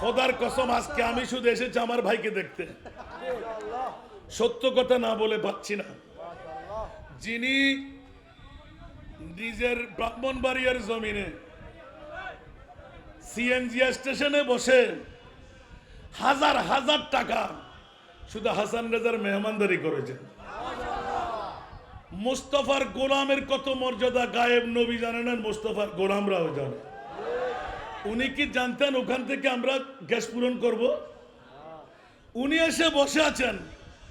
খোদার কসম, আজকে আমি শুধু এসেছি আমার ভাইকে দেখতে। সত্য কথা না বলে পাচ্ছি না। যিনি নিজের ব্রাহ্মণবাড়িয়ার জমিনে সিএনজি স্টেশনে বসে হাজার হাজার টাকা শুধু হাসান রেজার মেহমানদারি করেছেন। মুস্তফার গোলামের কত মর্যাদা গায়েব নবী জানেন মুস্তফার গোলামরাও জানে। উনি কি জানতেন ওখান থেকে আমরা গ্যাস পূরণ করব? উনি এসে বসে আছেন।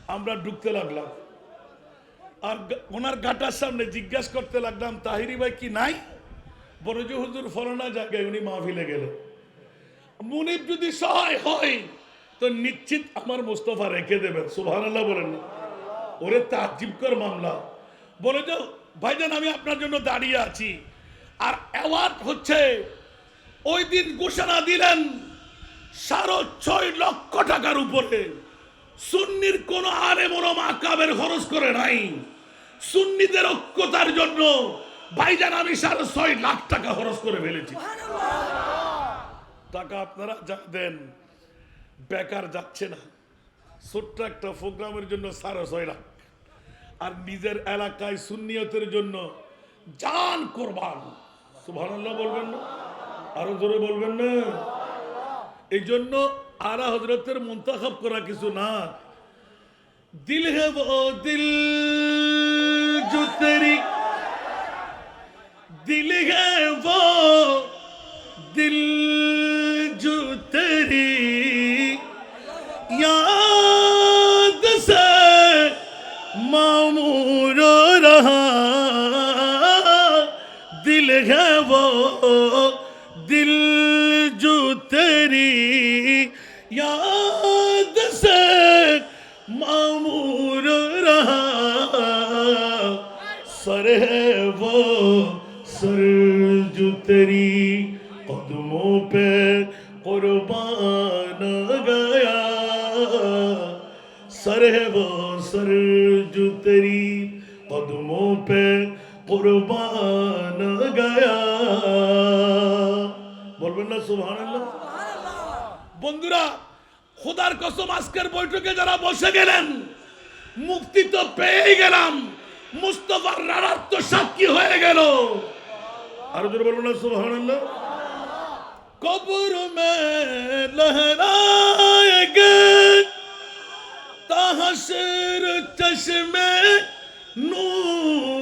আমরা ঢুকতে লাগলাম। আর ওনার গাটার সামনে জিজ্ঞাসা করতে লাগলাম, তাহিরি ভাই কি নাই? বড় যে, হুজুর ফলনা জায়গায় উনি মাহফিলে গেল মুনিব যদি সহায় হয়, তো নিশ্চিত আমার মুস্তফা রেখে দেবেন। সুভান আল্লাহ বলেন ওরে তাজিবকর মামলা। বলে যে, ভাইজান, আমি আপনার জন্য দাঁড়িয়ে আছি। আর অ্যাওয়ার্ড হচ্ছে ওই দিন ঘোষণা দিলেন, সাড়ে ছয় লক্ষ টাকার উপরে। সুন্নির কোন আরে মনো মাকাবের খরচ করে নাই। সুন্নিদের ঐক্যতার জন্য ভাইজান আমি সাড়ে ছয় লাখ টাকা খরচ করে ফেলেছি। টাকা আপনারা যা দেন বেকার যাচ্ছে না। ছোট্ট একটা প্রোগ্রামের জন্য সাড়ে ছয় লাখ। আর নিজের এলাকায় সুন্নিয়তের জন্য জান কোরবান। সুবহানাল্লাহ বলবেন না? আরো জোরে বলবেন না এই জন্য আরা হজরতের মুন্তাখাব করা কিছু না দিল হে ও দিল जो तेरी दिल है वो दिल जो तेरी याद से मामूर रहा दिल है वो दिल जो तेरी याद से मामूर रहा। सर है वो सर जो तेरी कदमों पे कुर्बान गया। सर है वो सर जो तेरी कदमों पे कुर्बान गया। বলবেন না সুবহানাল্লাহ। বন্ধুরা খোদার কসম আজকের বৈঠকে যারা বসে গেলেন মুক্তি তো পেয়ে গেলাম। মুস্তফার রানার তো সাক্ষী হয়ে গেল। আরও জোরে বলবেন না সুবহানাল্লাহ। কবর মে লহরাएंगे তাহসর চশমে নূর